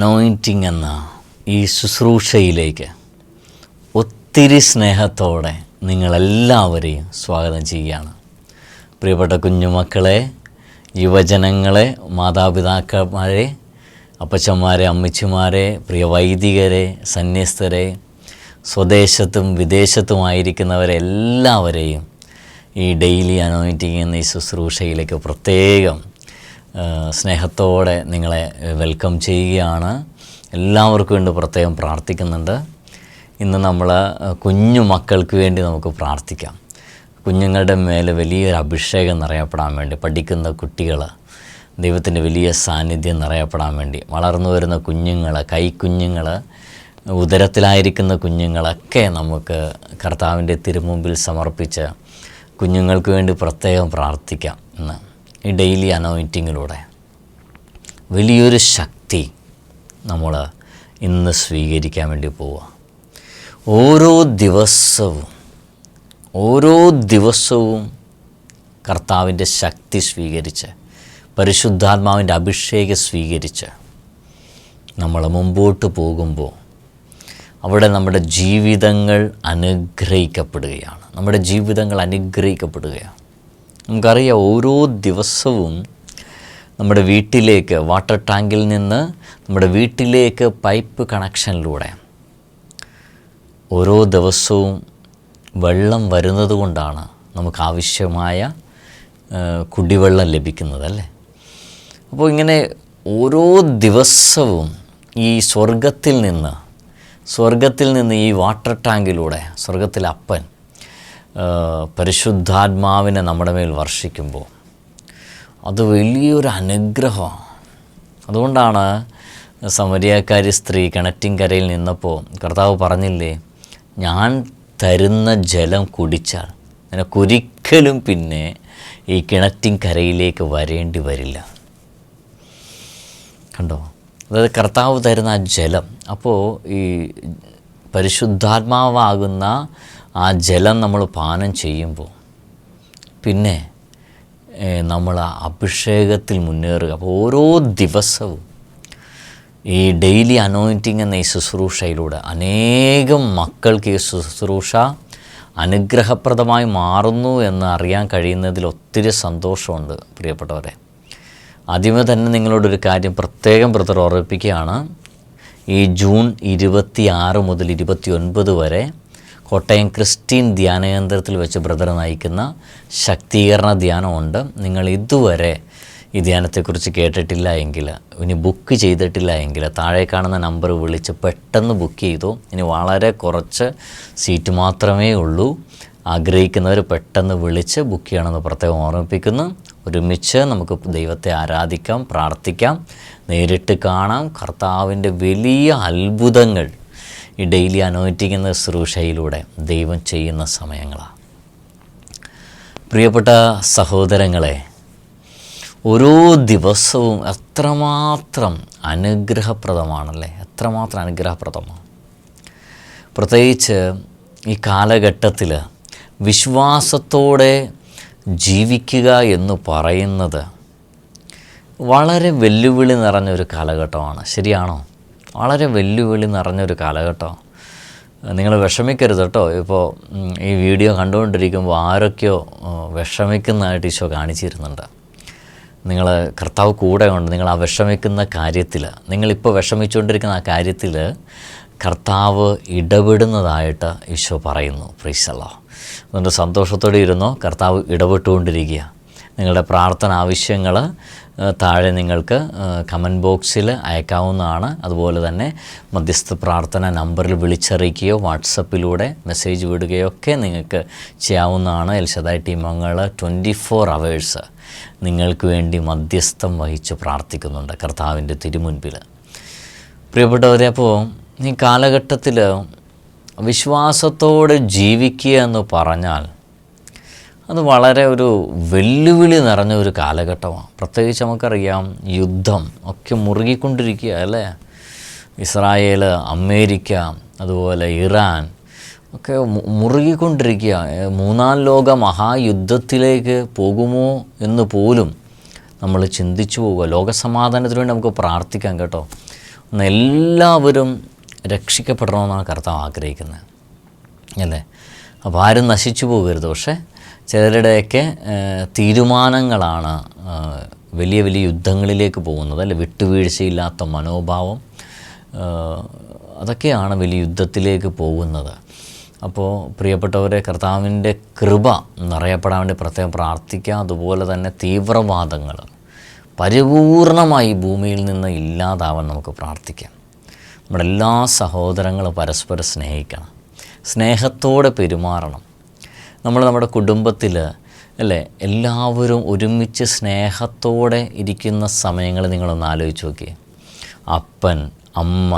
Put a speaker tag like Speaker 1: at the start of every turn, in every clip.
Speaker 1: Anointing എന്ന ഈ ശുശ്രൂഷയിലേക്ക് ഒത്തിരി സ്നേഹത്തോടെ നിങ്ങളെല്ലാവരെയും സ്വാഗതം ചെയ്യുകയാണ്. പ്രിയപ്പെട്ട കുഞ്ഞുമക്കളെ യുവജനങ്ങളെ മാതാപിതാക്കന്മാരെ അപ്പച്ചന്മാരെ അമ്മച്ചിമാരെ പ്രിയ വൈദികരെ സന്യസ്തരെ സ്വദേശത്തും വിദേശത്തുമായിരിക്കുന്നവരെ എല്ലാവരെയും ഈ ഡെയിലി അനോയിന്റിങ് എന്ന ഈ ശുശ്രൂഷയിലേക്ക് പ്രത്യേകം സ്നേഹത്തോടെ നിങ്ങളെ വെൽക്കം ചെയ്യുകയാണ്. എല്ലാവർക്കും വേണ്ടി പ്രത്യേകം പ്രാർത്ഥിക്കുന്നുണ്ട്. ഇന്ന് നമ്മൾ കുഞ്ഞു മക്കൾക്ക് വേണ്ടി നമുക്ക് പ്രാർത്ഥിക്കാം. കുഞ്ഞുങ്ങളുടെ മേലെ വലിയൊരു അഭിഷേകം നിറയപ്പെടാൻ വേണ്ടി പഠിക്കുന്ന കുട്ടികൾ ദൈവത്തിന്റെ വലിയ സാന്നിധ്യം നിറയപ്പെടാൻ വേണ്ടി വളർന്നു വരുന്ന കുഞ്ഞുങ്ങൾ കൈക്കുഞ്ഞുങ്ങൾ ഉദരത്തിലായിരിക്കുന്ന കുഞ്ഞുങ്ങളൊക്കെ നമുക്ക് കർത്താവിന്റെ തിരുമുമ്പിൽ സമർപ്പിച്ച് കുഞ്ഞുങ്ങൾക്ക് വേണ്ടി പ്രത്യേകം പ്രാർത്ഥിക്കാം ഇന്ന്. ഈ ഡെയിലി അനോയിന്റിങ്ങിലൂടെ വലിയൊരു ശക്തി നമ്മൾ ഇന്ന് സ്വീകരിക്കാൻ വേണ്ടി പോവുക ഓരോ ദിവസവും ഓരോ ദിവസവും കർത്താവിന്റെ ശക്തി സ്വീകരിച്ച് പരിശുദ്ധാത്മാവിന്റെ അഭിഷേകം സ്വീകരിച്ച് നമ്മൾ മുമ്പോട്ട് പോകുമ്പോൾ അവിടെ നമ്മുടെ ജീവിതങ്ങൾ അനുഗ്രഹിക്കപ്പെടുകയാണ്. നമ്മുടെ ജീവിതങ്ങൾ അനുഗ്രഹിക്കപ്പെടുകയാണ്. നമുക്കറിയാം ഓരോ ദിവസവും നമ്മുടെ വീട്ടിലേക്ക് വാട്ടർ ടാങ്കിൽ നിന്ന് നമ്മുടെ വീട്ടിലേക്ക് പൈപ്പ് കണക്ഷനിലൂടെ ഓരോ ദിവസവും വെള്ളം വരുന്നത് കൊണ്ടാണ് നമുക്ക് ആവശ്യമായ കുടിവെള്ളം ലഭിക്കുന്നത് അല്ലേ? അപ്പോൾ ഇങ്ങനെ ഓരോ ദിവസവും ഈ സ്വർഗത്തിൽ നിന്ന് സ്വർഗത്തിൽ നിന്ന് ഈ വാട്ടർ ടാങ്കിലൂടെ സ്വർഗത്തിലെ അപ്പൻ പരിശുദ്ധാത്മാവിനെ നമ്മുടെ മേൽ വർഷിക്കുമ്പോൾ അത് വലിയൊരു അനുഗ്രഹമാണ്. അതുകൊണ്ടാണ് സമരിയാക്കാരി സ്ത്രീ കിണറ്റിൻ കരയിൽ നിന്നപ്പോൾ കർത്താവ് പറഞ്ഞില്ലേ ഞാൻ തരുന്ന ജലം കുടിച്ചാൽ നിനക്കൊരിക്കലും പിന്നെ ഈ കിണറ്റിൻ കരയിലേക്ക് വരേണ്ടി വരില്ല. കണ്ടോ? അതായത് കർത്താവ് തരുന്ന ആ ജലം അപ്പോൾ ഈ പരിശുദ്ധാത്മാവാകുന്ന ആ ജലം നമ്മൾ പാനം ചെയ്യുമ്പോൾ പിന്നെ നമ്മൾ ആ അഭിഷേകത്തിൽ മുന്നേറുക. അപ്പോൾ ഓരോ ദിവസവും ഈ ഡെയിലി അനോയിന്റിങ് എന്ന ഈ ശുശ്രൂഷയിലൂടെ അനേകം മക്കൾക്ക് ഈ ശുശ്രൂഷ അനുഗ്രഹപ്രദമായി മാറുന്നു എന്ന് അറിയാൻ കഴിയുന്നതിൽ ഒത്തിരി സന്തോഷമുണ്ട് പ്രിയപ്പെട്ടവരെ. ആദ്യമേ തന്നെ നിങ്ങളോടൊരു കാര്യം പ്രത്യേകം ബ്രദർ ഈ ജൂൺ ഇരുപത്തി ആറ് മുതൽ ഇരുപത്തി ഒൻപത് വരെ കോട്ടയം ക്രിസ്റ്റീൻ ധ്യാനകേന്ദ്രത്തിൽ വെച്ച് ബ്രദർ നയിക്കുന്ന ശക്തീകരണ ധ്യാനമുണ്ട്. നിങ്ങൾ ഇതുവരെ ഈ ധ്യാനത്തെക്കുറിച്ച് കേട്ടിട്ടില്ല എങ്കിൽ ഇനി ബുക്ക് ചെയ്തിട്ടില്ല എങ്കിൽ താഴെ കാണുന്ന നമ്പർ വിളിച്ച് പെട്ടെന്ന് ബുക്ക് ചെയ്തു. ഇനി വളരെ കുറച്ച് സീറ്റ് മാത്രമേ ഉള്ളൂ. ആഗ്രഹിക്കുന്നവർ പെട്ടെന്ന് വിളിച്ച് ബുക്ക് ചെയ്യണമെന്ന് പ്രത്യേകം ഓർമ്മിപ്പിക്കുന്നു. ഒരുമിച്ച് നമുക്ക് ദൈവത്തെ ആരാധിക്കാം പ്രാർത്ഥിക്കാം നേരിട്ട് കാണാം. കർത്താവിന്റെ വലിയ അത്ഭുതങ്ങൾ ഈ ഡെയിലി അനോയിറ്റിംഗ് എന്ന ശുശ്രൂഷയിലൂടെ ദൈവം ചെയ്യുന്ന സമയങ്ങളാണ് പ്രിയപ്പെട്ട സഹോദരങ്ങളെ ഓരോ ദിവസവും എത്രമാത്രം അനുഗ്രഹപ്രദമാണല്ലേ? എത്രമാത്രം അനുഗ്രഹപ്രദമാണ് പ്രത്യേകിച്ച് ഈ കാലഘട്ടത്തിൽ വിശ്വാസത്തോടെ ജീവിക്കുക എന്ന് പറയുന്നത് വളരെ വെല്ലുവിളി നിറഞ്ഞൊരു കാലഘട്ടമാണ്. ശരിയാണോ? വളരെ വെല്ലുവിളി നിറഞ്ഞൊരു കാലഘട്ടം. നിങ്ങൾ വിഷമിക്കരുത് കേട്ടോ. ഇപ്പോൾ ഈ വീഡിയോ കണ്ടുകൊണ്ടിരിക്കുമ്പോൾ ആരൊക്കെയോ വിഷമിക്കുന്നതായിട്ട് ഈശോ കാണിച്ചിരുന്നുണ്ട്. നിങ്ങൾ കർത്താവ് കൂടെ ഉണ്ട്. നിങ്ങൾ ആ വിഷമിക്കുന്ന കാര്യത്തിൽ നിങ്ങളിപ്പോൾ വിഷമിച്ചുകൊണ്ടിരിക്കുന്ന ആ കാര്യത്തിൽ കർത്താവ് ഇടപെടുന്നതായിട്ട് ഈശോ പറയുന്നു. പ്രീസല്ലോ അതുകൊണ്ട് സന്തോഷത്തോടെ ഇരുന്നോ. കർത്താവ് ഇടപെട്ടുകൊണ്ടിരിക്കുക. നിങ്ങളുടെ പ്രാർത്ഥന ആവശ്യങ്ങൾ താഴെ നിങ്ങൾക്ക് കമന്റ് ബോക്സിൽ അയക്കാവുന്നതാണ്. അതുപോലെ തന്നെ മധ്യസ്ഥ പ്രാർത്ഥന നമ്പറിൽ വിളിച്ചറിയിക്കുകയോ വാട്സപ്പിലൂടെ മെസ്സേജ് വിടുകയോ ഒക്കെ നിങ്ങൾക്ക് ചെയ്യാവുന്നതാണ്. എൽഷദായ് ടീമങ്ങൾ ട്വന്റി ഫോർ അവേഴ്സ് നിങ്ങൾക്ക് വേണ്ടി മധ്യസ്ഥം വഹിച്ച് പ്രാർത്ഥിക്കുന്നുണ്ട് കർത്താവിന്റെ തിരുമുൻപിൽ. പ്രിയപ്പെട്ടവരെ അപ്പോൾ ഈ കാലഘട്ടത്തിൽ വിശ്വാസത്തോടെ ജീവിക്കുക എന്ന് പറഞ്ഞാൽ അത് വളരെ ഒരു വെല്ലുവിളി നിറഞ്ഞ ഒരു കാലഘട്ടമാണ്. പ്രത്യേകിച്ച് നമുക്കറിയാം യുദ്ധം ഒക്കെ മുറുകിക്കൊണ്ടിരിക്കുക അല്ലേ? ഇസ്രായേൽ അമേരിക്ക അതുപോലെ ഇറാൻ ഒക്കെ മുറുകിക്കൊണ്ടിരിക്കുക. മൂന്നാം ലോക മഹായുദ്ധത്തിലേക്ക് പോകുമോ എന്ന് പോലും നമ്മൾ ചിന്തിച്ചു പോവുക. ലോകസമാധാനത്തിന് വേണ്ടി നമുക്ക് പ്രാർത്ഥിക്കാം കേട്ടോ. ഒന്ന് എല്ലാവരും രക്ഷിക്കപ്പെടണമെന്നാണ് കർത്താവ് ആഗ്രഹിക്കുന്നത്. അല്ലേ? അപ്പോൾ ആരും നശിച്ചു പോകരുത്. പക്ഷേ ചിലരുടെയൊക്കെ തീരുമാനങ്ങളാണ് വലിയ വലിയ യുദ്ധങ്ങളിലേക്ക് പോകുന്നത്. അല്ലെ വിട്ടുവീഴ്ചയില്ലാത്ത മനോഭാവം അതൊക്കെയാണ് വലിയ യുദ്ധത്തിലേക്ക് പോകുന്നത്. അപ്പോൾ പ്രിയപ്പെട്ടവരെ കർത്താവിന്റെ കൃപ നിറയപ്പെടാൻ വേണ്ടി പ്രത്യേകം പ്രാർത്ഥിക്കുക അതുപോലെ തന്നെ തീവ്രവാദങ്ങൾ പരിപൂർണമായി ഭൂമിയിൽ നിന്ന് ഇല്ലാതാവാൻ നമുക്ക് പ്രാർത്ഥിക്കാം. നമ്മുടെ എല്ലാ സഹോദരങ്ങളും പരസ്പരം സ്നേഹിക്കണം. സ്നേഹത്തോടെ പെരുമാറണം. നമ്മൾ നമ്മുടെ കുടുംബത്തിൽ അല്ലേ? എല്ലാവരും ഒരുമിച്ച് സ്നേഹത്തോടെ ഇരിക്കുന്ന സമയങ്ങൾ നിങ്ങളൊന്ന് ആലോചിച്ച് നോക്കിയേ അപ്പൻ അമ്മ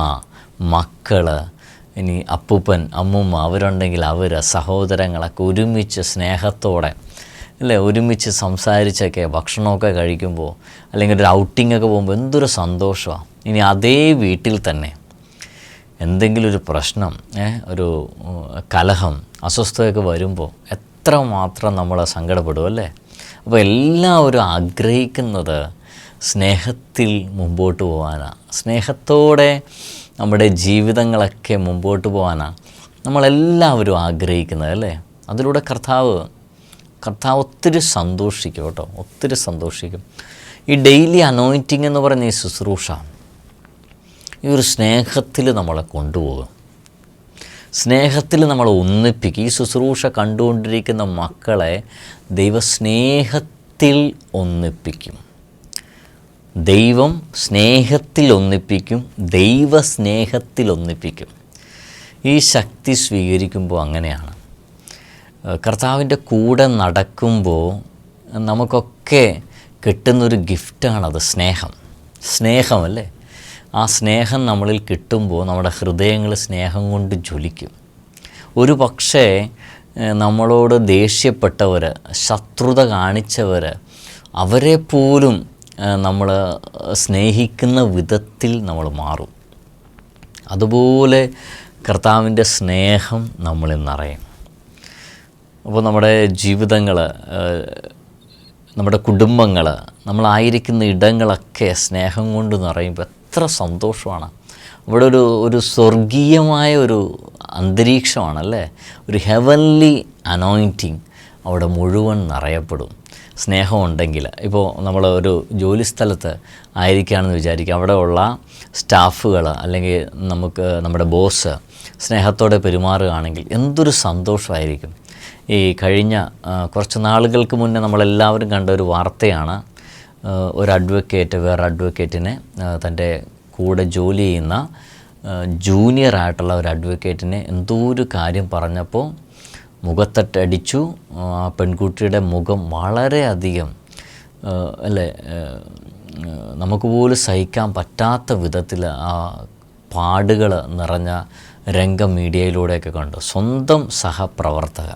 Speaker 1: മക്കൾ ഇനി അപ്പൂപ്പൻ അമ്മൂമ്മ അവരുണ്ടെങ്കിൽ അവർ സഹോദരങ്ങളൊക്കെ ഒരുമിച്ച് സ്നേഹത്തോടെ അല്ലേ? ഒരുമിച്ച് സംസാരിച്ചൊക്കെ ഭക്ഷണമൊക്കെ കഴിക്കുമ്പോൾ അല്ലെങ്കിൽ ഒരു ഔട്ടിങ്ങൊക്കെ പോകുമ്പോൾ എന്തൊരു സന്തോഷമാണ് ഇനി അതേ വീട്ടിൽ തന്നെ എന്തെങ്കിലും ഒരു പ്രശ്നം ഒരു കലഹം അസ്വസ്ഥതയൊക്കെ വരുമ്പോൾ എത്ര മാത്രം നമ്മൾ സങ്കടപ്പെടും അല്ലേ? അപ്പോൾ എല്ലാവരും ആഗ്രഹിക്കുന്നത് സ്നേഹത്തിൽ മുമ്പോട്ട് പോകാനാണ് സ്നേഹത്തോടെ നമ്മുടെ ജീവിതങ്ങളൊക്കെ മുമ്പോട്ട് പോകാനാണ് നമ്മളെല്ലാവരും ആഗ്രഹിക്കുന്നത് അല്ലേ? അതിലൂടെ കർത്താവ് കർത്താവ് ഒത്തിരി സന്തോഷിക്കും കേട്ടോ ഒത്തിരി സന്തോഷിക്കും. ഈ ഡെയിലി അനോയിറ്റിംഗ് എന്ന് പറയുന്ന ഈ ശുശ്രൂഷ ഈ ഒരു സ്നേഹത്തിൽ നമ്മളെ കൊണ്ടുപോകും. സ്നേഹത്തിൽ നമ്മൾ ഒന്നിപ്പിക്കും. ഈ ശുശ്രൂഷ കണ്ടുകൊണ്ടിരിക്കുന്ന മക്കളെ ദൈവസ്നേഹത്തിൽ ഒന്നിപ്പിക്കും. ദൈവം സ്നേഹത്തിൽ ഒന്നിപ്പിക്കും. ദൈവസ്നേഹത്തിൽ ഒന്നിപ്പിക്കും. ഈ ശക്തി സ്വീകരിക്കുമ്പോൾ അങ്ങനെയാണ്. കർത്താവിന്റെ കൂടെ നടക്കുമ്പോൾ നമുക്കൊക്കെ കിട്ടുന്നൊരു ഗിഫ്റ്റാണത് സ്നേഹം. സ്നേഹമല്ലേ ആ സ്നേഹം നമ്മളിൽ കിട്ടുമ്പോൾ നമ്മുടെ ഹൃദയങ്ങൾ സ്നേഹം കൊണ്ട് ജ്വലിക്കും. ഒരു പക്ഷേ നമ്മളോട് ദേഷ്യപ്പെട്ടവർ ശത്രുത കാണിച്ചവർ അവരെ പോലും നമ്മൾ സ്നേഹിക്കുന്ന വിധത്തിൽ നമ്മൾ മാറും. അതുപോലെ കർത്താവിന്റെ സ്നേഹം നമ്മളിൽ നിറയും. അപ്പോൾ നമ്മുടെ ജീവിതങ്ങൾ നമ്മുടെ കുടുംബങ്ങൾ നമ്മളായിരിക്കുന്ന ഇടങ്ങളൊക്കെ സ്നേഹം കൊണ്ട് നിറയുമ്പോൾ എത്ര സന്തോഷമാണ്. ഇവിടെ ഒരു ഒരു സ്വർഗീയമായ ഒരു അന്തരീക്ഷമാണല്ലേ? ഒരു ഹെവൻലി അനോയിന്റിങ് അവിടെ മുഴുവൻ നിറയപ്പെടും. സ്നേഹമുണ്ടെങ്കിൽ. ഇപ്പോൾ നമ്മൾ ഒരു ജോലി സ്ഥലത്ത് ആയിരിക്കുകയാണെന്ന് വിചാരിക്കുക ഉള്ള സ്റ്റാഫുകൾ അല്ലെങ്കിൽ നമുക്ക് നമ്മുടെ ബോസ് സ്നേഹത്തോടെ പെരുമാറുകയാണെങ്കിൽ എന്തൊരു സന്തോഷമായിരിക്കും. ഈ കഴിഞ്ഞ കുറച്ച് നാളുകൾക്ക് മുന്നേ നമ്മളെല്ലാവരും കണ്ട ഒരു വാർത്തയാണ്. ഒരു അഡ്വക്കേറ്റ് വേറെ അഡ്വക്കേറ്റിനെ തന്റെ കൂടെ ജോലി ചെയ്യുന്ന ജൂനിയർ ആയിട്ടുള്ള ഒരു അഡ്വക്കേറ്റിനെ എന്തോ ഒരു കാര്യം പറഞ്ഞപ്പോൾ മുഖത്തട്ടടിച്ചു ആ പെൺകുട്ടിയുടെ മുഖം വളരെയധികം അല്ലേ നമുക്ക് പോലും സഹിക്കാൻ പറ്റാത്ത വിധത്തിൽ ആ പാടുകൾ നിറഞ്ഞ രംഗം മീഡിയയിലൂടെയൊക്കെ കണ്ടു. സ്വന്തം സഹപ്രവർത്തക.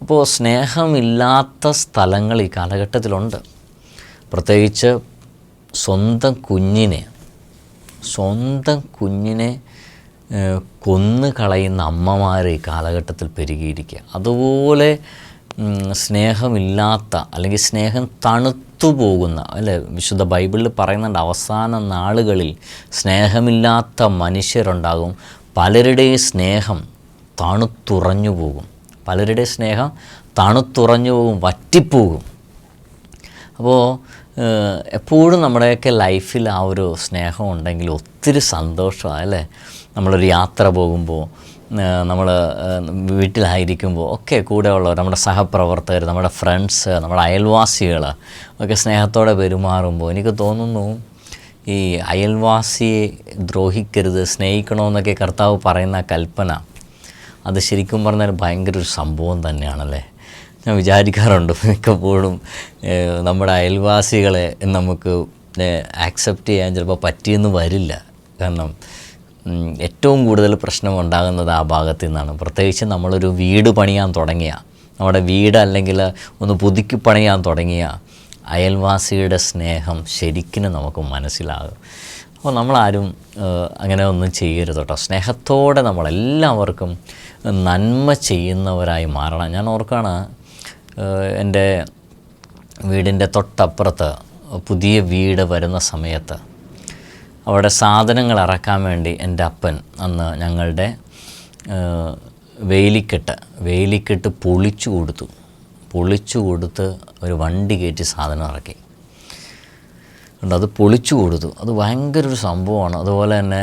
Speaker 1: അപ്പോൾ സ്നേഹമില്ലാത്ത സ്ഥലങ്ങൾ ഈ കാലഘട്ടത്തിലുണ്ട്. പ്രത്യേകിച്ച് സ്വന്തം കുഞ്ഞിനെ സ്വന്തം കുഞ്ഞിനെ കൊന്നു കളയുന്ന അമ്മമാർ ഈ കാലഘട്ടത്തിൽ പെരുകിയിരിക്കുക. അതുപോലെ സ്നേഹമില്ലാത്ത അല്ലെങ്കിൽ സ്നേഹം തണുത്തു പോകുന്ന അല്ലെ വിശുദ്ധ ബൈബിളിൽ പറയുന്നുണ്ട് അവസാന നാളുകളിൽ സ്നേഹമില്ലാത്ത മനുഷ്യരുണ്ടാകും. പലരുടെയും സ്നേഹം തണുത്തുറഞ്ഞു പോകും. പലരുടെ സ്നേഹം തണുത്തുറഞ്ഞു പോകും വറ്റിപ്പോകും. അപ്പോൾ എപ്പോഴും നമ്മുടെയൊക്കെ ലൈഫിൽ ആ ഒരു സ്നേഹം ഉണ്ടെങ്കിൽ ഒത്തിരി സന്തോഷമാണ് അല്ലേ? നമ്മളൊരു യാത്ര പോകുമ്പോൾ നമ്മൾ വീട്ടിലായിരിക്കുമ്പോൾ ഒക്കെ കൂടെ ഉള്ളവർ നമ്മുടെ സഹപ്രവർത്തകർ നമ്മുടെ ഫ്രണ്ട്സ് നമ്മുടെ അയൽവാസികൾ ഒക്കെ സ്നേഹത്തോടെ പെരുമാറുമ്പോൾ എനിക്ക് തോന്നുന്നു ഈ അയൽവാസിയെ ദ്രോഹിക്കരുത് സ്നേഹിക്കണമെന്നൊക്കെ കർത്താവ് പറയുന്ന കൽപ്പന അത് ശരിക്കും പറഞ്ഞാൽ ഭയങ്കര ഒരു സംഭവം തന്നെയാണല്ലേ? ഞാൻ വിചാരിക്കാറുണ്ട് മിക്കപ്പോഴും നമ്മുടെ അയൽവാസികളെ നമുക്ക് ആക്സെപ്റ്റ് ചെയ്യാൻ ചിലപ്പോൾ പറ്റിയെന്ന് വരില്ല. കാരണം ഏറ്റവും കൂടുതൽ പ്രശ്നം ഉണ്ടാകുന്നത് ആ ഭാഗത്തു നിന്നാണ്. പ്രത്യേകിച്ച് നമ്മളൊരു വീട് പണിയാൻ തുടങ്ങിയ നമ്മുടെ വീട് അല്ലെങ്കിൽ ഒന്ന് പുതുക്കി പണിയാൻ തുടങ്ങിയ അയൽവാസിയുടെ സ്നേഹം ശരിക്കും നമുക്ക് മനസ്സിലാകും. അപ്പോൾ നമ്മളാരും അങ്ങനെ ഒന്നും ചെയ്യരുത് കേട്ടോ. സ്നേഹത്തോടെ നമ്മളെല്ലാവർക്കും നന്മ ചെയ്യുന്നവരായി മാറണം. ഞാൻ ഓർക്കാണ് എന്റെ വീടിന്റെ തൊട്ടപ്പുറത്ത് പുതിയ വീട് വരുന്ന സമയത്ത് അവിടെ സാധനങ്ങൾ ഇറക്കാൻ വേണ്ടി എന്റെ അപ്പൻ അന്ന് ഞങ്ങളുടെ വെയിലിക്കെട്ട് വേലിക്കെട്ട് പൊളിച്ചു കൊടുത്തു. പൊളിച്ചു കൊടുത്ത് ഒരു വണ്ടി കയറ്റി സാധനം ഇറക്കി. അത് പൊളിച്ചു കൊടുത്തു. അത് ഭയങ്കര ഒരു സംഭവമാണ്. അതുപോലെ തന്നെ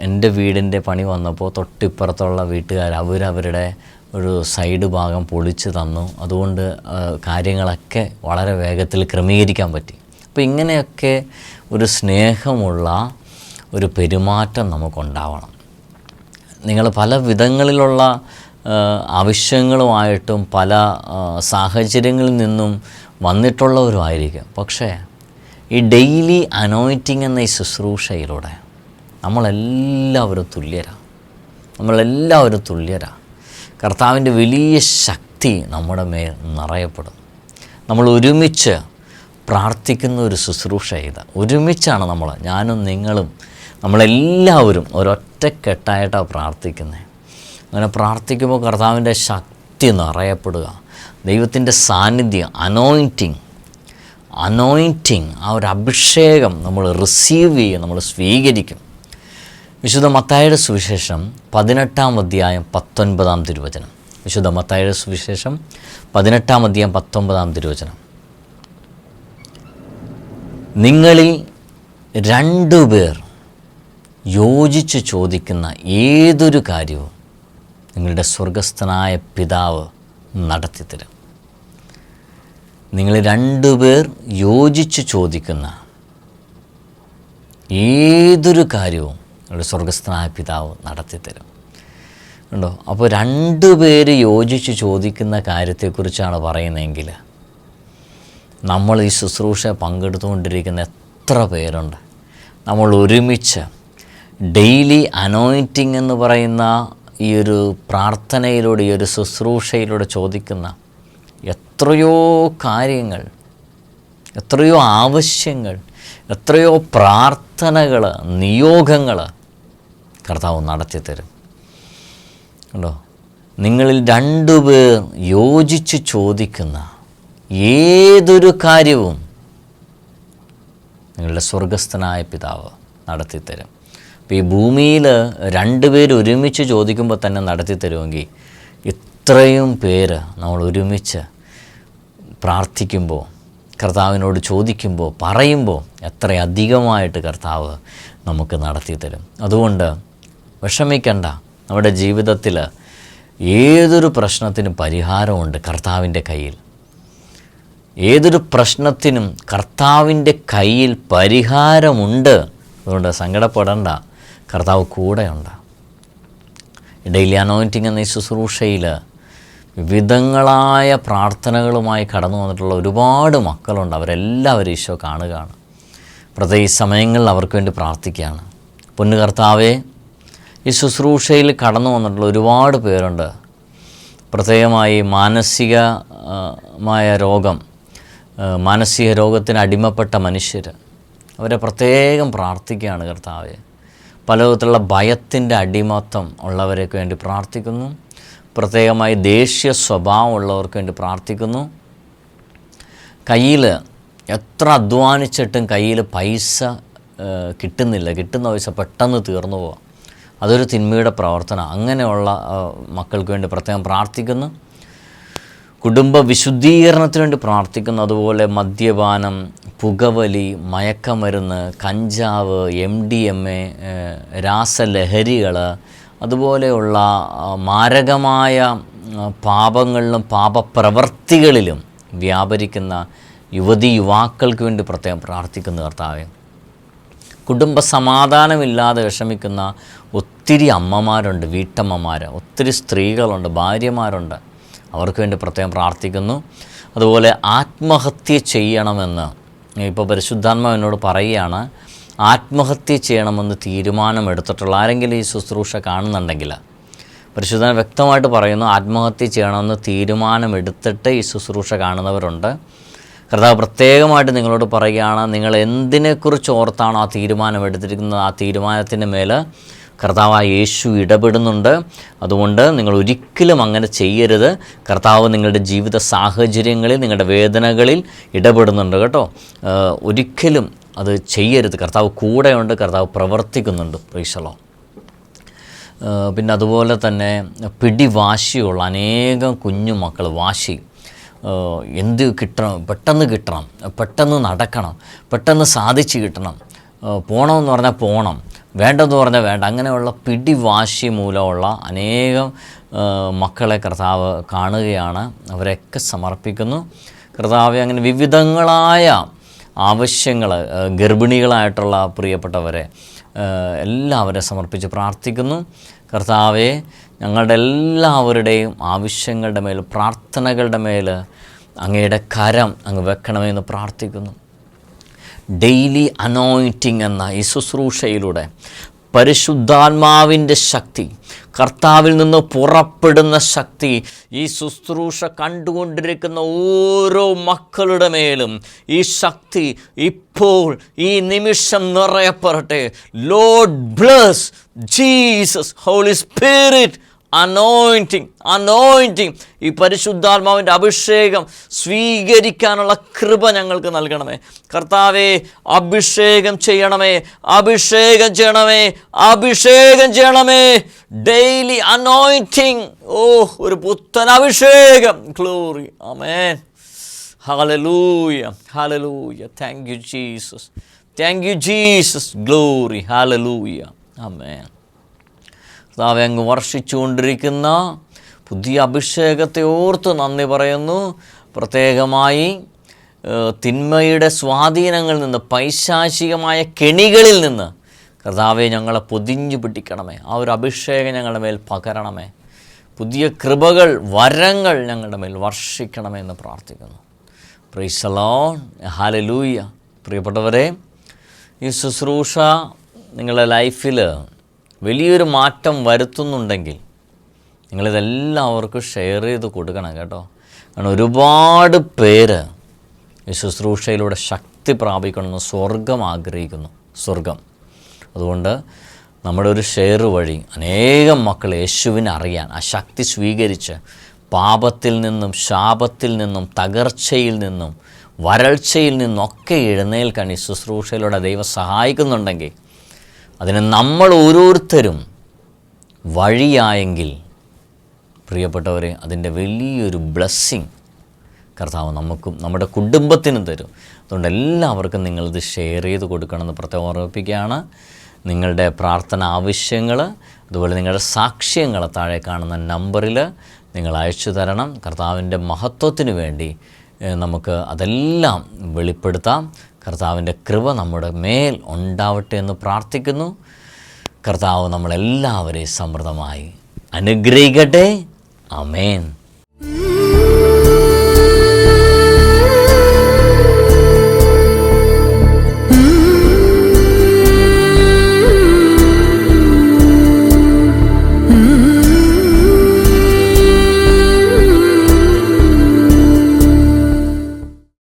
Speaker 1: എന്റെ വീടിന്റെ പണി വന്നപ്പോൾ തൊട്ടിപ്പുറത്തുള്ള വീട്ടുകാർ അവരവരുടെ ഒരു സൈഡ് ഭാഗം പൊളിച്ച് തന്നു. അതുകൊണ്ട് കാര്യങ്ങളൊക്കെ വളരെ വേഗത്തിൽ ക്രമീകരിക്കാൻ പറ്റി. അപ്പോൾ ഇങ്ങനെയൊക്കെ ഒരു സ്നേഹമുള്ള ഒരു പെരുമാറ്റം നമുക്കുണ്ടാവണം. നിങ്ങൾ പല വിധങ്ങളിലുള്ള ആവശ്യങ്ങളുമായിട്ടും പല സാഹചര്യങ്ങളിൽ നിന്നും വന്നിട്ടുള്ളവരുമായിരിക്കും. പക്ഷേ ഈ ഡെയിലി അനോയിറ്റിംഗ് എന്ന ഈ ശുശ്രൂഷയിലൂടെ നമ്മളെല്ലാവരും തുല്യരാണ് നമ്മളെല്ലാവരും തുല്യരാണ് കർത്താവിന്റെ വലിയ ശക്തി നമ്മുടെ മേൽ നിറയപ്പെടും നമ്മൾ ഒരുമിച്ച് പ്രാർത്ഥിക്കുന്ന ഒരു ശുശ്രൂഷ ചെയ്ത. ഒരുമിച്ചാണ് നമ്മൾ ഞാനും നിങ്ങളും നമ്മളെല്ലാവരും ഒരൊറ്റക്കെട്ടായിട്ടാണ് പ്രാർത്ഥിക്കുന്നത് അങ്ങനെ പ്രാർത്ഥിക്കുമ്പോൾ കർത്താവിന്റെ ശക്തി നിറയപ്പെടുക. ദൈവത്തിന്റെ സാന്നിധ്യം അനോയിന്റിങ് അനോയിന്റിങ് ആ ഒരു അഭിഷേകം നമ്മൾ റിസീവ് ചെയ്യും നമ്മൾ സ്വീകരിക്കും. വിശുദ്ധ മത്തായുടെ സുവിശേഷം പതിനെട്ടാം അധ്യായം പത്തൊൻപതാം തിരുവചനം. വിശുദ്ധ മത്തായുടെ സുവിശേഷം പതിനെട്ടാം അധ്യായം പത്തൊമ്പതാം തിരുവചനം. നിങ്ങളിൽ രണ്ടുപേർ യോജിച്ച് ചോദിക്കുന്ന ഏതൊരു കാര്യവും നിങ്ങളുടെ സ്വർഗസ്ഥനായ പിതാവ് നടത്തിത്തരും നിങ്ങൾ രണ്ടുപേർ യോജിച്ച് ചോദിക്കുന്ന ഏതൊരു കാര്യവും നിങ്ങളുടെ സ്വർഗസ്ഥനായ പിതാവ് നടത്തിത്തരും. ഉണ്ടോ അപ്പോൾ രണ്ട് പേര് യോജിച്ച് ചോദിക്കുന്ന കാര്യത്തെക്കുറിച്ചാണ് പറയുന്നതെങ്കിൽ നമ്മൾ ഈ ശുശ്രൂഷ പങ്കെടുത്തുകൊണ്ടിരിക്കുന്ന എത്ര പേരുണ്ട്? നമ്മൾ ഒരുമിച്ച് ഡെയിലി അനോയിന്റിങ് എന്ന് പറയുന്ന ഈ ഒരു പ്രാർത്ഥനയിലൂടെ ഈ ഒരു ശുശ്രൂഷയിലൂടെ ചോദിക്കുന്ന എത്രയോ കാര്യങ്ങൾ എത്രയോ ആവശ്യങ്ങൾ എത്രയോ പ്രാർത്ഥനകൾ നിയോഗങ്ങൾ കർത്താവ് നടത്തി തരും കണ്ടോ? നിങ്ങളിൽ രണ്ടുപേർ യോജിച്ച് ചോദിക്കുന്ന ഏതൊരു കാര്യവും നിങ്ങളുടെ സ്വർഗസ്ഥനായ പിതാവ് നടത്തിത്തരും. അപ്പോൾ ഈ ഭൂമിയിൽ രണ്ടുപേർ ഒരുമിച്ച് ചോദിക്കുമ്പോൾ തന്നെ നടത്തിത്തരുമെങ്കിൽ ഇത്രയും പേര് നമ്മൾ ഒരുമിച്ച് പ്രാർത്ഥിക്കുമ്പോൾ കർത്താവിനോട് ചോദിക്കുമ്പോൾ പറയുമ്പോൾ എത്രയധികമായിട്ട് കർത്താവ് നമുക്ക് നടത്തിത്തരും. അതുകൊണ്ട് വിഷമിക്കണ്ട. നമ്മുടെ ജീവിതത്തിൽ ഏതൊരു പ്രശ്നത്തിനും പരിഹാരമുണ്ട് കർത്താവിന്റെ കയ്യിൽ. ഏതൊരു പ്രശ്നത്തിനും കർത്താവിന്റെ കയ്യിൽ പരിഹാരമുണ്ട്. അതുകൊണ്ട് സങ്കടപ്പെടണ്ട. കർത്താവ് കൂടെയുണ്ട്. ഡെയിലി അനോയിന്റിങ് എന്ന ഈ ശുശ്രൂഷയിൽ വിവിധങ്ങളായ പ്രാർത്ഥനകളുമായി കടന്നു വന്നിട്ടുള്ള ഒരുപാട് മക്കളുണ്ട്. അവരെല്ലാവരും ഈശോ കാണുകയാണ്. പ്രത്യേക സമയങ്ങളിൽ അവർക്ക് വേണ്ടി പ്രാർത്ഥിക്കുകയാണ്. പൊന്നു കർത്താവേ ഈ ശുശ്രൂഷയിൽ കടന്നു വന്നിട്ടുള്ള ഒരുപാട് പേരുണ്ട്. പ്രത്യേകമായി മാനസികമായ രോഗം മാനസിക രോഗത്തിന് അടിമപ്പെട്ട മനുഷ്യർ അവരെ പ്രത്യേകം പ്രാർത്ഥിക്കുകയാണ് കർത്താവെ. പലവിധത്തിലുള്ള ഭയത്തിന്റെ അടിമത്തം ഉള്ളവരൊക്കെ വേണ്ടി പ്രാർത്ഥിക്കുന്നു. പ്രത്യേകമായി ദേഷ്യ സ്വഭാവമുള്ളവർക്ക് വേണ്ടി പ്രാർത്ഥിക്കുന്നു. കയ്യിൽ എത്ര അധ്വാനിച്ചിട്ടും കയ്യിൽ പൈസ കിട്ടുന്നില്ല. കിട്ടുന്ന പൈസ പെട്ടെന്ന് തീർന്നു പോവാം. അതൊരു തിന്മയുടെ പ്രവർത്തനം. അങ്ങനെയുള്ള മക്കൾക്ക് വേണ്ടി പ്രത്യേകം പ്രാർത്ഥിക്കുന്നു. കുടുംബ വിശുദ്ധീകരണത്തിന് വേണ്ടി പ്രാർത്ഥിക്കുന്നു. അതുപോലെ മദ്യപാനം പുകവലി മയക്കമരുന്ന് കഞ്ചാവ് എം ഡി എം എ രാസലഹരികൾ അതുപോലെയുള്ള മാരകമായ പാപങ്ങളിലും പാപപ്രവർത്തികളിലും വ്യാപരിക്കുന്ന യുവതി യുവാക്കൾക്ക് വേണ്ടി പ്രത്യേകം പ്രാർത്ഥിക്കുന്നു കർത്താവെ. കുടുംബ സമാധാനമില്ലാതെ വിഷമിക്കുന്ന ഒത്തിരി അമ്മമാരുണ്ട് വീട്ടമ്മമാർ ഒത്തിരി സ്ത്രീകളുണ്ട് ഭാര്യമാരുണ്ട്. അവർക്ക് വേണ്ടി പ്രത്യേകം പ്രാർത്ഥിക്കുന്നു. അതുപോലെ ആത്മഹത്യ ചെയ്യണമെന്ന് ഇപ്പോൾ പരിശുദ്ധാത്മ എന്നോട് പറയുകയാണ് ആത്മഹത്യ ചെയ്യണമെന്ന് തീരുമാനമെടുത്തിട്ടുള്ള ആരെങ്കിലും ഈ ശുശ്രൂഷ കാണുന്നുണ്ടെങ്കിൽ. പരിശുദ്ധൻ വ്യക്തമായിട്ട് പറയുന്നു ആത്മഹത്യ ചെയ്യണമെന്ന് തീരുമാനമെടുത്തിട്ട് ഈ ശുശ്രൂഷ കാണുന്നവരുണ്ട്. കർത്താവ് പ്രത്യേകമായിട്ട് നിങ്ങളോട് പറയുകയാണ് നിങ്ങൾ എന്തിനെക്കുറിച്ച് ഓർത്താണോ ആ തീരുമാനം എടുത്തിരിക്കുന്നത്? ആ തീരുമാനത്തിന്റെ മേൽ കർത്താവായ യേശു ഇടപെടുന്നുണ്ട്. അതുകൊണ്ട് നിങ്ങൾ ഒരിക്കലും അങ്ങനെ ചെയ്യരുത്. കർത്താവ് നിങ്ങളുടെ ജീവിത സാഹചര്യങ്ങളിൽ നിങ്ങളുടെ വേദനകളിൽ ഇടപെടുന്നുണ്ട് കേട്ടോ. ഒരിക്കലും അത് ചെയ്യരുത്. കർത്താവ് കൂടെയുണ്ട് കർത്താവ് പ്രവർത്തിക്കുന്നുണ്ട്. പ്രീശലോ ഏഹ് പിന്നെ അതുപോലെ തന്നെ പിടിവാശിയുള്ള അനേകം കുഞ്ഞുമക്കൾ വാശി എന്ത് കിട്ടണം? പെട്ടെന്ന് കിട്ടണം. പെട്ടെന്ന് നടക്കണം. പെട്ടെന്ന് സാധിച്ച് കിട്ടണം. പോകണമെന്ന് പറഞ്ഞാൽ പോകണം വേണ്ടെന്ന് പറഞ്ഞാൽ വേണ്ട. അങ്ങനെയുള്ള പിടിവാശി മൂലമുള്ള അനേകം മക്കളെ കർത്താവ് കാണുകയാണ്. അവരെയൊക്കെ സമർപ്പിക്കുന്നു. കർത്താവ് അങ്ങനെ വിവിധങ്ങളായ ആവശ്യങ്ങൾ ഗർഭിണികളായിട്ടുള്ള പ്രിയപ്പെട്ടവരെ എല്ലാവരെ സമർപ്പിച്ച് പ്രാർത്ഥിക്കുന്നു. കർത്താവെ ഞങ്ങളുടെ എല്ലാവരുടെയും ആവശ്യങ്ങളുടെ മേൽ പ്രാർത്ഥനകളുടെ മേൽ അങ്ങയുടെ കരം അങ്ങ് വെക്കണമെന്ന് പ്രാർത്ഥിക്കുന്നു. ഡെയിലി അനോയിറ്റിംഗ് എന്ന ഈ ശുശ്രൂഷയിലൂടെ പരിശുദ്ധാത്മാവിന്റെ ശക്തി കർത്താവിൽ നിന്ന് പുറപ്പെടുന്ന ശക്തി ഈ ശുശ്രൂഷ കണ്ടുകൊണ്ടിരിക്കുന്ന ഓരോ മക്കളുടെ മേലും ഈ ശക്തി ഇപ്പോൾ ഈ നിമിഷം നിറയപ്പെടട്ടെ. Lord bless Jesus Holy Spirit anointing anointing ഈ പരിശുദ്ധാത്മാവിന്റെ അഭിഷേകം സ്വീകരിക്കാനുള്ള കൃപ ഞങ്ങൾക്ക് നൽകണമേ. കർത്താവെ അഭിഷേകം ചെയ്യണമേ അഭിഷേകം ചെയ്യണമേ അഭിഷേകം ചെയ്യണമേ. ഡെയിലി അനോയിന്റിങ് ഓ ഒരു പുത്തൻ അഭിഷേകം. Glory amen hallelujah hallelujah thank you Jesus thank you Jesus glory hallelujah Amen. കർത്താവെ അങ്ങ് വർഷിച്ചുകൊണ്ടിരിക്കുന്ന പുതിയ അഭിഷേകത്തെ ഓർത്ത് നന്ദി പറയുന്നു. പ്രത്യേകമായി തിന്മയുടെ സ്വാധീനങ്ങളിൽ നിന്ന് പൈശാചികമായ കെണികളിൽ നിന്ന് കർത്താവെ ഞങ്ങളെ പൊതിഞ്ഞു പിടിക്കണമേ. ആ ഒരു അഭിഷേകം ഞങ്ങളുടെ മേൽ പകരണമേ. പുതിയ കൃപകൾ വരങ്ങൾ ഞങ്ങളുടെ മേൽ വർഷിക്കണമേ എന്ന് പ്രാർത്ഥിക്കുന്നു. പ്രീസലോൺ ഹാലലൂയ പ്രിയപ്പെട്ടവരെ ഈ ശുശ്രൂഷ നിങ്ങളുടെ ലൈഫിൽ വലിയൊരു മാറ്റം വരുത്തുന്നുണ്ടെങ്കിൽ നിങ്ങളിതെല്ലാവർക്കും ഷെയർ ചെയ്ത് കൊടുക്കണം കേട്ടോ. കാരണം ഒരുപാട് പേര് ഈ ശുശ്രൂഷയിലൂടെ ശക്തി പ്രാപിക്കണമെന്ന് സ്വർഗം ആഗ്രഹിക്കുന്നു. സ്വർഗം. അതുകൊണ്ട് നമ്മുടെ ഒരു ഷെയർ വഴി അനേകം മക്കൾ യേശുവിനെ അറിയാൻ ആ ശക്തി സ്വീകരിച്ച് പാപത്തിൽ നിന്നും ശാപത്തിൽ നിന്നും തകർച്ചയിൽ നിന്നും വരൾച്ചയിൽ നിന്നൊക്കെ എഴുന്നേൽക്കാൻ ഈ ശുശ്രൂഷയിലൂടെ ദൈവം സഹായിക്കുന്നുണ്ടെങ്കിൽ അതിന് നമ്മൾ ഓരോരുത്തരും വഴിയായെങ്കിൽ പ്രിയപ്പെട്ടവരെ അതിന്റെ വലിയൊരു ബ്ലെസ്സിങ് കർത്താവ് നമുക്കും നമ്മുടെ കുടുംബത്തിനും തരും. അതുകൊണ്ട് എല്ലാവർക്കും നിങ്ങളിത് ഷെയർ ചെയ്ത് കൊടുക്കണമെന്ന് പ്രത്യേകം ഓർമ്മിപ്പിക്കുകയാണ്. നിങ്ങളുടെ പ്രാർത്ഥന ആവശ്യങ്ങൾ അതുപോലെ നിങ്ങളുടെ സാക്ഷ്യങ്ങൾ താഴെ കാണുന്ന നമ്പറിൽ നിങ്ങൾ അയച്ചു തരണം. കർത്താവിന്റെ മഹത്വത്തിന് വേണ്ടി നമുക്ക് അതെല്ലാം വെളിപ്പെടുത്താം. കർത്താവിന്റെ കൃപ നമ്മുടെ മേൽ ഉണ്ടാവട്ടെ എന്ന് പ്രാർത്ഥിക്കുന്നു. കർത്താവ് നമ്മളെല്ലാവരെയും സമൃദ്ധമായി അനുഗ്രഹിക്കട്ടെ. അമേൻ